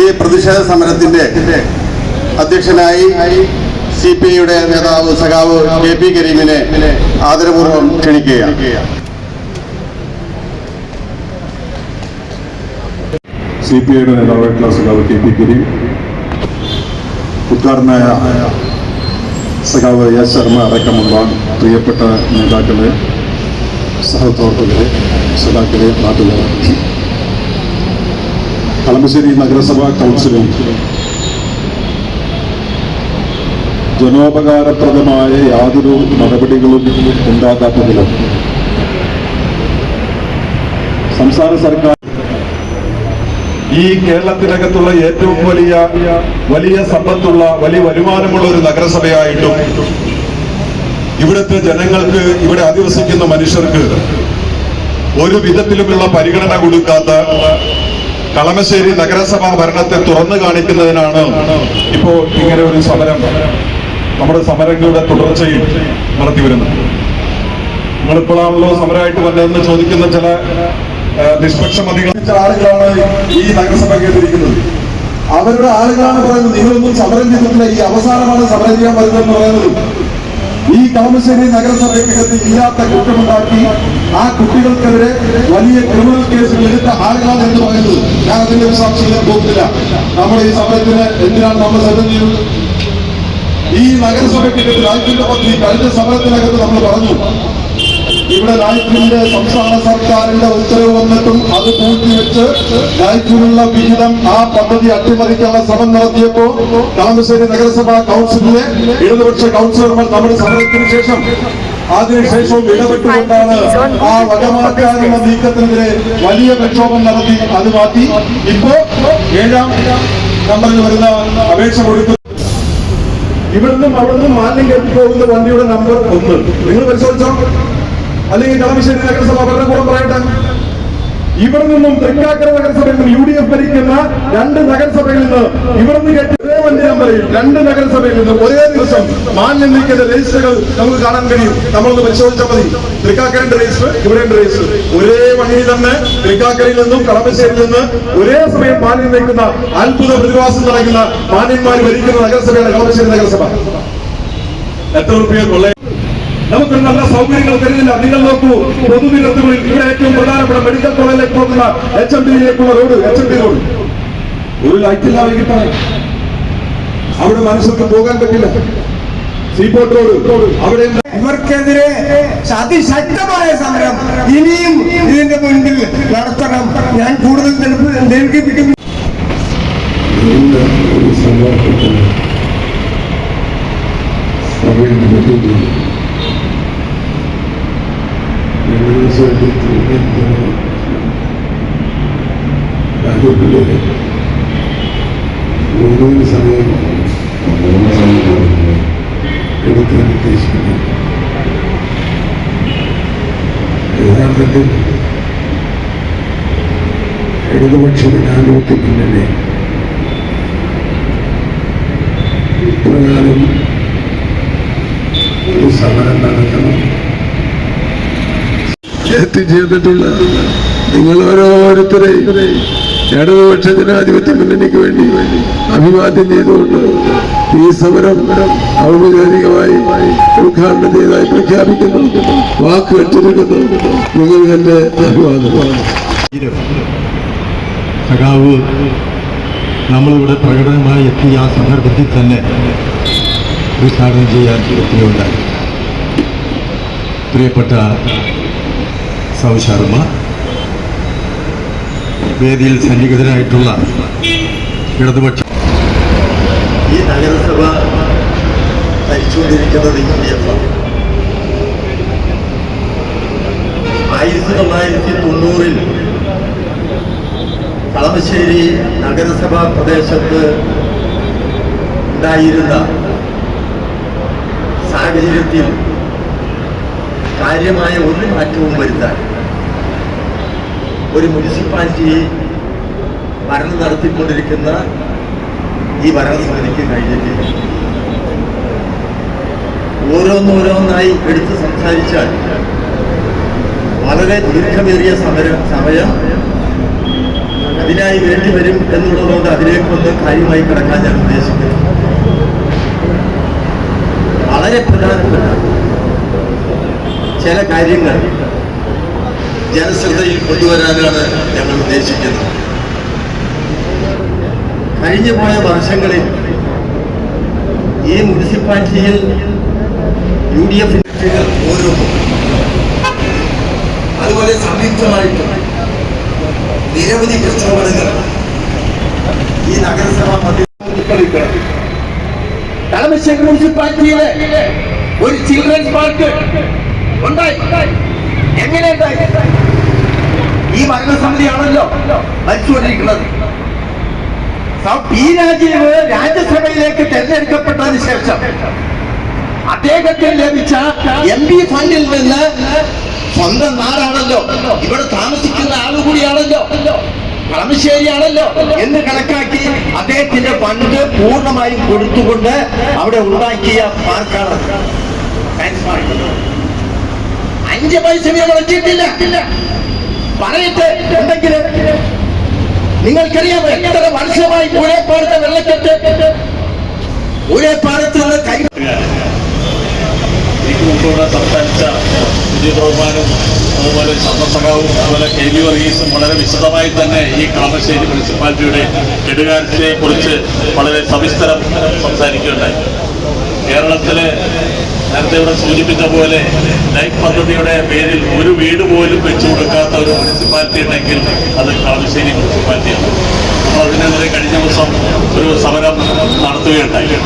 ഈ പ്രതിഷേധ സമരത്തിന്റെ അധ്യക്ഷനായി സി പി ഐയുടെ നേതാവ് സഖാവ് കെ പി കരീമിനെ ആദരപൂർവം ക്ഷണിക്കുകയാണ്. സി പി ഐയുടെ നേതാവായിട്ടുള്ള സഖാവ് കെ പി കരീം ഉദ്ഘാടനായ സഖാവ് എസ് ശർമ്മ അടക്കമുള്ള പ്രിയപ്പെട്ട നേതാക്കളെ സഹപ്രവർത്തകരെ സഖാക്കളെ നാട്ടുകാരെ. കളമശ്ശേരി നഗരസഭാ കൗൺസിലും ജനോപകാരപ്രദമായ യാതൊരു നടപടികളും ഉണ്ടാകാത്തതിലും സംസ്ഥാന സർക്കാർ ഈ കേരളത്തിനകത്തുള്ള ഏറ്റവും വലിയ വലിയ സമ്പത്തുള്ള വലിയ വരുമാനമുള്ള ഒരു നഗരസഭയായിട്ടും ഇവിടുത്തെ ജനങ്ങൾക്ക് ഇവിടെ അധിവസിക്കുന്ന മനുഷ്യർക്ക് ഒരു വിധത്തിലുമുള്ള പരിഗണന കൊടുക്കാത്ത കളമശ്ശേരി നഗരസഭാ ഭരണത്തെ തുറന്നു കാണിക്കുന്നതിനാണ് ഇപ്പോ ഇങ്ങനെ ഒരു സമരം നമ്മുടെ സമരങ്ങളുടെ തുടർച്ചയിൽ നടത്തി വരുന്നത്. നിങ്ങളിപ്പോഴാണല്ലോ സമരമായിട്ട് വന്നതെന്ന് ചോദിക്കുന്ന ചില നിഷ്പക്ഷ നിഷ്പക്ഷമതികൾ ആളുകളാണ് ഈ നഗരസഭ കേട്ടിരിക്കുന്നത് അവരുടെ ആളുകളാണ് പറയുന്നത് നിങ്ങളൊന്നും സമരം ചെയ്തിട്ടില്ല ഈ അവസാനമാണ് സമരം ചെയ്യാൻ വരുന്നതെന്ന് പറയുന്നത്. ഈ കളമശ്ശേരി നഗരസഭയ്ക്കകത്ത് ഇല്ലാത്ത കുറ്റമുണ്ടാക്കി ആ കുട്ടികൾക്കെതിരെ വലിയ ക്രിമിനൽ കേസുകൾ എടുത്ത ആളുകളാണ് എന്ന് പറയുന്നത്. അതിന്റെ വിശദാംശങ്ങളിലേക്ക് പോകുന്നില്ല നമ്മുടെ ഈ സമയത്തിന് എന്തിനാണ് നമ്മൾ സമരം ചെയ്യുന്നത് ഈ നഗരസഭയ്ക്ക് രാജ്യത്തിന്റെ പദ്ധതി കഴിഞ്ഞ സമരത്തിനകത്ത് നമ്മൾ പറഞ്ഞു. ഇവിടെ രാജ്യത്തിന്റെ സംസ്ഥാന സർക്കാരിന്റെ ഉത്തരവ് വന്നിട്ടും അത് പൂഴ്ത്തിവെച്ച് രാജ്യത്തിനുള്ള വിഹിതം ആ പദ്ധതി അട്ടിമറിക്കാനുള്ള ശ്രമം നടത്തിയപ്പോ കളമശ്ശേരി നഗരസഭാ കൗൺസിലിലെ ഇടതുപക്ഷ കൗൺസിലർമാർ നമ്മുടെ സമരത്തിന് ശേഷം അതിനുശേഷവും ഇടപെട്ടുകൊണ്ടാണ് ആ വകമാറ്റാനുള്ള നീക്കത്തിനെതിരെ വലിയ പ്രക്ഷോഭം നടത്തി അത് മാറ്റി. ഇപ്പോ ഏഴാം നമ്പറിൽ വരുന്ന അപേക്ഷ കൊടുത്തു. ഇവിടുന്നും അവിടുന്നും മാലിന്യം കെട്ടി പോകുന്ന വണ്ടിയുടെ നമ്പർ ഒന്ന്. നിങ്ങൾ പരിശോധിച്ചോ? അല്ലെങ്കിൽ നഗരസഭ ഭരണകൂടം പറയട്ടെ. ഇവിടെ നിന്നും തൃക്കാക്കര നഗരസഭയിൽ നിന്നും യു ഡി എഫ് ഭരിക്കുന്ന രണ്ട് നഗരസഭയിൽ നിന്ന് ഇവിടുന്ന് നിന്ന് ഒരേ വണ്ടി നമ്പറിൽ രണ്ട് നഗരസഭയിൽ നിന്ന് ഒരേ ദിവസം മാന്യം നീക്കേണ്ട രജിസ്റ്ററുകൾ നമുക്ക് കാണാൻ കഴിയും. നമ്മളൊന്ന് പരിശോധിച്ചാൽ മതി. തൃക്കാക്കരന്റെ രജിസ്റ്റർ ഇവിടെ രജിസ്റ്റർ. ഒരേ വണ്ടിയിൽ തന്നെ തൃക്കാക്കരയിൽ നിന്നും കടമ്പശ്ശേരിയിൽ നിന്ന് ഒരേ സമയം മാന്യം നീക്കുന്ന അത്ഭുത പ്രതിഭാസം നടക്കുന്ന മാന്യന്മാർ ഭരിക്കുന്ന നഗരസഭയാണ് കടമ്പശ്ശേരി നഗരസഭ. എത്ര റുപ്യ കൊള്ളേ നമുക്ക് നല്ല സൗകര്യങ്ങൾ തരുന്നില്ല. നിങ്ങൾ നോക്കൂ പൊതുനിരത്തുകളിൽ ഇവിടെ ഏറ്റവും പ്രധാനപ്പെട്ട മെഡിക്കൽ കോളേജിലേക്ക് പോകുന്ന H M ഡിയിലേക്കുള്ള road H M D road ഒരു ലൈറ്റ് ലൈറ്റില്ല വൈകിട്ടാണ് അവിടെ മനസ്സൊക്കെ പോകാൻ പറ്റില്ല. സീപോർട്ട് റോഡ് അവിടെ ഇവർക്കെതിരെ അതിശക്തമായ സമരം ഇനിയും ഇതിന്റെ മുൻപിൽ നടത്തണം. ഞാൻ കൂടുതൽ ദീർഘ- ദീർഘിപ്പിക്കുന്നു. ഞങ്ങളുടെ ശരീരത്തിൽ എന്താണ് അതുപോലെ മുഴുവൻ സമയം എടുക്കാൻ ഉദ്ദേശിക്കുന്നു യഥാർത്ഥത്തിൽ ഇടതുപക്ഷ ജനാധിപത്യ മുന്നണി ഇപ്രകാരം ഒരു സമരം നടത്തണം എത്തിച്ചേർന്നിട്ടുള്ള നിങ്ങൾ ഓരോരുത്തരെയും ഇടതുപക്ഷ ജനാധിപത്യ മുന്നണിക്ക് വേണ്ടി അഭിവാദ്യം ചെയ്തുകൊണ്ട് ഈ സമരം ഔപചാരികമായി ഉദ്ഘാടനം ചെയ്തതായി പ്രഖ്യാപിക്കുന്നു. വാക്ക് വെച്ചിരിക്കുന്നു. നിങ്ങൾക്ക് എന്റെ അഭിവാദമാണ് സഖാവ് നമ്മളിവിടെ പ്രകടനമായി എത്തിയ ആ സന്ദർഭത്തിൽ തന്നെ ഉദ്ഘാടനം ചെയ്യാൻ എത്തിയുണ്ടായി പ്രിയപ്പെട്ട സൗ ശർമ്മ വേദിയിൽ സന്നിഹിതനായിട്ടുള്ള ഇടതുപക്ഷ ഈ നഗരസഭ ഭരിച്ചുകൊണ്ടിരിക്കുന്നത് ആയിരത്തി തൊള്ളായിരത്തി തൊണ്ണൂറിൽ കളമശ്ശേരി നഗരസഭാ പ്രദേശത്ത് ഉണ്ടായിരുന്ന സാഹചര്യത്തിൽ കാര്യമായ ഒരു മാറ്റവും വരുത്താൻ ഒരു മുനിസിപ്പാലിറ്റി ഭരണം നടത്തിക്കൊണ്ടിരിക്കുന്ന ഈ ഭരണസമിതിക്ക് കഴിഞ്ഞിട്ടില്ല ഓരോന്നോരോന്നായി എടുത്ത് സംസാരിച്ചാൽ വളരെ ദീർഘമേറിയ സമരം സമയം അതിനായി വേണ്ടി വരും എന്നുള്ളതുകൊണ്ട് അതിലേക്കൊന്ന് കാര്യമായി കിടക്കാൻ ഞാൻ ഉദ്ദേശിക്കുന്നു. വളരെ പ്രധാനപ്പെട്ട ചില കാര്യങ്ങൾ ജനശ്രദ്ധയിൽ കൊണ്ടുവരാനാണ് ഞങ്ങൾ ഉദ്ദേശിക്കുന്നത്. കഴിഞ്ഞു പോയ വർഷങ്ങളിൽ ഈ മുനിസിപ്പാലിറ്റിയിൽ യു ഡി എഫ് ഓരോന്നും അതുപോലെ സംയുക്തമായിട്ടും നിരവധി പ്രക്ഷോഭങ്ങൾ ഈ നഗരസഭ കളമശ്ശേരി മുനിസിപ്പാലിറ്റിയിലെ ഒരു ചിൽഡ്രൻസ് പാർക്ക് ഉണ്ടായി. എങ്ങനെ ഉണ്ടായി ഈ ഭരണസമിതിയാണല്ലോ ഭരിച്ചുകൊണ്ടിരിക്കുന്നത്. പി രാജീവ് രാജ്യസഭയിലേക്ക് തെരഞ്ഞെടുക്കപ്പെട്ടതിന് ശേഷം അദ്ദേഹത്തിന് ലഭിച്ച എം പി ഫണ്ടിൽ നിന്ന് സ്വന്തം നാടാണല്ലോ. ഇവിടെ താമസിക്കുന്ന ആളുകൂടിയാണല്ലോ കളമശ്ശേരിയാണല്ലോ എന്ന് കണക്കാക്കി അദ്ദേഹത്തിന്റെ ഫണ്ട് പൂർണമായും കൊടുത്തുകൊണ്ട് അവിടെ ഉണ്ടാക്കിയ പാർക്കാണ്. അഞ്ച് പൈസ വീതം വെച്ചിട്ടില്ല പറയട്ടെ എന്തെങ്കിലും? നിങ്ങൾക്കറിയാമോ എത്ര വർഷമായി പുഴപ്പാടത്തെ വെള്ളക്കെട്ട്? പുഴപ്പാടത്ത് നിന്ന് കൈ മുമ്പ് സംസാരിച്ച സുജീത് റഹ്മാനും അതുപോലെ ചന്ദ്രസഖാവും അതുപോലെ കെ വി വർഗീസും വളരെ വിശദമായി തന്നെ ഈ കളമശ്ശേരി മുനിസിപ്പാലിറ്റിയുടെ കെടുകാര്യത്തെ കുറിച്ച് വളരെ സവിസ്തരം സംസാരിക്കുകയുണ്ടായി. കേരളത്തിലെ നേരത്തെ ഇവിടെ സൂചിപ്പിച്ച പോലെ ലൈഫ് പദ്ധതിയുടെ പേരിൽ ഒരു വീട് പോലും വെച്ചു കൊടുക്കാത്ത ഒരു മുനിസിപ്പാലിറ്റി ഉണ്ടെങ്കിൽ അത് കളമശ്ശേരി മുനിസിപ്പാലിറ്റിയാണ്. നമ്മൾ അതിനെതിരെ കഴിഞ്ഞ ദിവസം ഒരു സമരം നടത്തുകയുണ്ടായി.